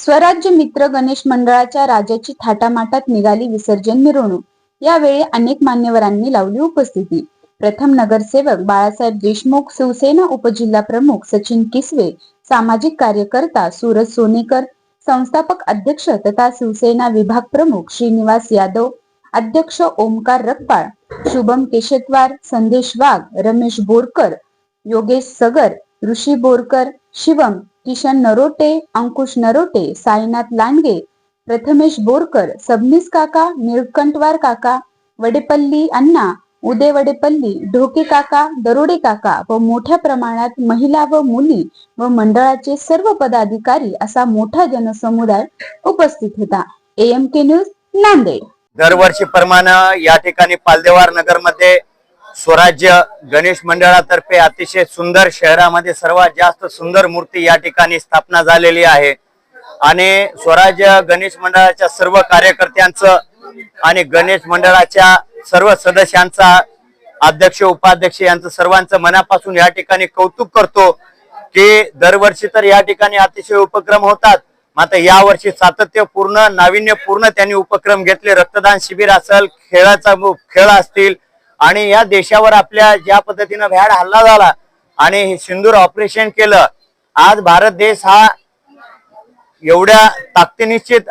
स्वराज्य मित्र गणेश मंडळाच्या राजाची थाटामाटात निघाली विसर्जन मिरवणूक. यावेळी अनेक मान्यवरांनी लावली उपस्थिती. प्रथम नगरसेवक बाळासाहेब देशमुख शिवसेना उपजिल्हा प्रमुख सचिन किसवे सामाजिक कार्यकर्ता सूरज सोनेकर संस्थापक अध्यक्ष तथा शिवसेना विभाग प्रमुख श्रीनिवास यादव अध्यक्ष ओमकार रखपाळ शुभम केशेतवार संदेश वाघ रमेश बोरकर योगेश सगर ऋषी बोरकर शिवम किशन नरोटे अंकुश नरोटे साईनाथ लांडगे प्रथमेश बोरकर सबनीस काका निळकंठवार काका वडेपल्ली अण्णा उदय वडेपल्ली ढोके काका दरोडे काका व मोठ्या प्रमाणात महिला व मुली व मंडळाचे सर्व पदाधिकारी असा मोठा जनसमुदाय उपस्थित होता. M K news Nanded. दरवर्षी प्रमाणे या ठिकाणी पालदेवार नगरमध्ये स्वराज्य गणेश मंडळातर्फे अतिशय सुंदर शहरामध्ये सर्वात जास्त सुंदर मूर्ती या ठिकाणी स्थापना झालेली आहे. आणि स्वराज्य गणेश मंडळाच्या सर्व कार्यकर्त्यांचं आणि गणेश मंडळाच्या सर्व सदस्यांचा अध्यक्ष उपाध्यक्ष यांचं सर्वांचं मनापासून या ठिकाणी कौतुक करतो की दरवर्षी तर या ठिकाणी अतिशय उपक्रम होतात. मात्र यावर्षी सातत्यपूर्ण नाविन्यपूर्ण त्यांनी उपक्रम घेतले. रक्तदान शिबिर असेल खेळाचा खेळ असतील आणि या देशावर आपल्या ज्या पद्धतीनं भ्याड हल्ला झाला आणि हे सिंदूर ऑपरेशन केलं आज भारत देश हा एवढ्या ताकदीनिश्चित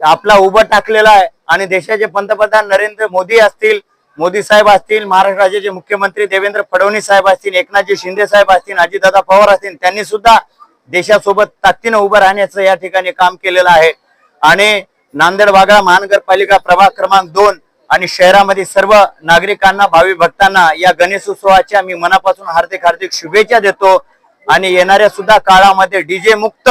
आपला उभं टाकलेला आहे. आणि देशाचे पंतप्रधान नरेंद्र मोदी असतील मोदी साहेब असतील महाराष्ट्र राज्याचे मुख्यमंत्री देवेंद्र फडणवीस साहेब असतील एकनाथजी शिंदे साहेब असतील अजितदादा पवार असतील त्यांनी सुद्धा देशासोबत ताकदीनं उभं राहण्याचं या ठिकाणी काम केलेलं आहे. आणि नांदेड वागळा महानगरपालिका प्रभाग क्रमांक दोन आणि शहरामध्ये सर्व नागरिकांना भावी भक्तांना या गणेश उत्सवाच्या मी मनापासून हार्दिक हार्दिक शुभेच्छा देतो. आणि येणाऱ्या सुद्धा काळामध्ये डीजे मुक्त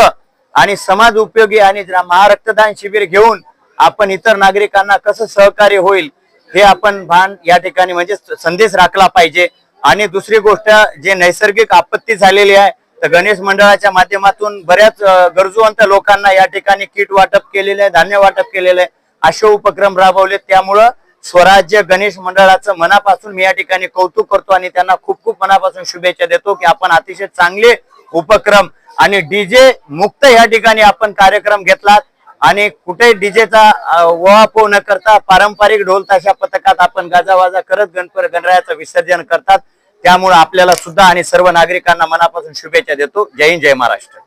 आणि समाज उपयोगी आणि महारक्तदान शिबिर घेऊन आपण इतर नागरिकांना कसं सहकार्य होईल हे आपण भान या ठिकाणी म्हणजे संदेश राखला पाहिजे. आणि दुसरी गोष्ट जे नैसर्गिक आपत्ती झालेली आहे तर गणेश मंडळाच्या माध्यमातून बऱ्याच गरजूवंत लोकांना या ठिकाणी किट वाटप केलेलं आहे धान्य वाटप केलेलं आहे. असे उपक्रम राबवले त्यामुळं स्वराज्य गणेश मंडळाचं मनापासून मी या ठिकाणी कौतुक करतो आणि त्यांना खूप खूप मनापासून शुभेच्छा देतो की आपण अतिशय चांगले उपक्रम आणि डीजे मुक्त या ठिकाणी आपण कार्यक्रम घेतलात. आणि कुठे डीजेचा ओहापोह न करता पारंपरिक ढोल ताशा पथकात आपण गाजावाजा करत गणपती गणरायाचं विसर्जन करतात. त्यामुळे आपल्याला सुद्धा आणि सर्व नागरिकांना मनापासून शुभेच्छा देतो. जय हिंद जय महाराष्ट्र.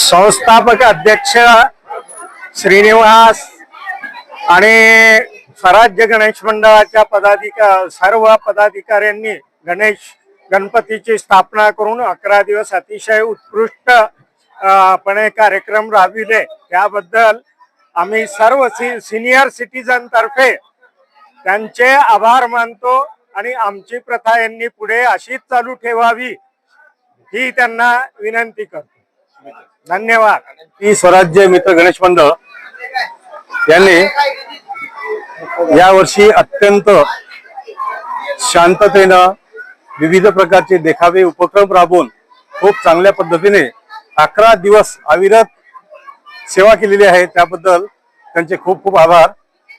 संस्थापक अध्यक्ष श्रीनिवास आणि स्वराज्य गणेश मंडळाच्या पदाधिका सर्व पदाधिकाऱ्यांनी गणेश गणपतीची स्थापना करून अकरा दिवस अतिशय उत्कृष्ट पणे कार्यक्रम राबविले. त्याबद्दल आम्ही सर्व सि सिनियर सिटीजन तर्फे त्यांचे आभार मानतो आणि आमची प्रथा यांनी पुढे अशीच चालू ठेवावी ही त्यांना विनंती करतो. धन्यवाद. ही स्वराज्य मित्र गणेश मंडळ यांनी यावर्षी अत्यंत शांततेनं विविध प्रकारचे देखावे उपक्रम राबवून खूप चांगल्या पद्धतीने अकरा दिवस अविरत सेवा केलेली आहे. त्याबद्दल त्यांचे खूप खूप आभार.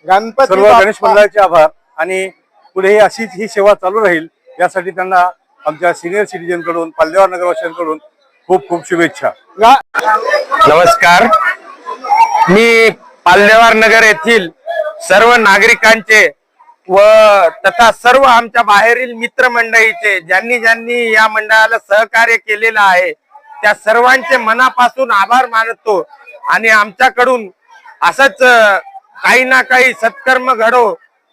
गणपती सर्व बाप्पा- गणेश मंडळाचे आभार. आणि पुढेही अशीच ही सेवा चालू राहील यासाठी त्यांना आमच्या सिनियर सिटीजनकडून पालदेवार नगरवासियांकडून खूप खूप शुभेच्छा. नमस्कार. मी पाल्देवार नगर येथील सर्व नागरिकांचे व तथा सर्व आमच्या बाहेरील मित्रमंडळीचे ज्यांनी ज्यांनी या मंडळाला सहकार्य केलेलं आहे त्या सर्वांचे मनापासून आभार मानतो. आणि आमच्याकडून असंच काही ना काही सत्कर्म घडो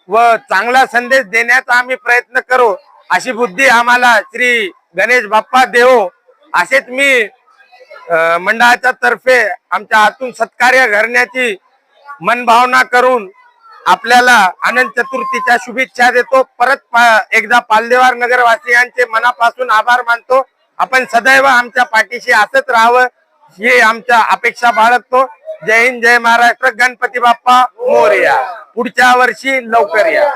व चांगला संदेश देण्याचा आम्ही प्रयत्न करू अशी बुद्धी आम्हाला श्री गणेश बाप्पा देव असेच मी मंडळाच्या तर्फे आमच्या हातून सत्कार्य करण्याची मनभावना करून आपल्याला अनंत चतुर्थीच्या शुभेच्छा देतो. परत पा- एकदा पालदेवार नगरवासियांचे मनापासून आभार मानतो. आपण सदैव आमच्या पाठीशी असत राहावं ही आमच्या अपेक्षा बाळगतो. जय हिंद जय महाराष्ट्र. गणपती बाप्पा मोर्या. पुढच्या वर्षी लवकर या.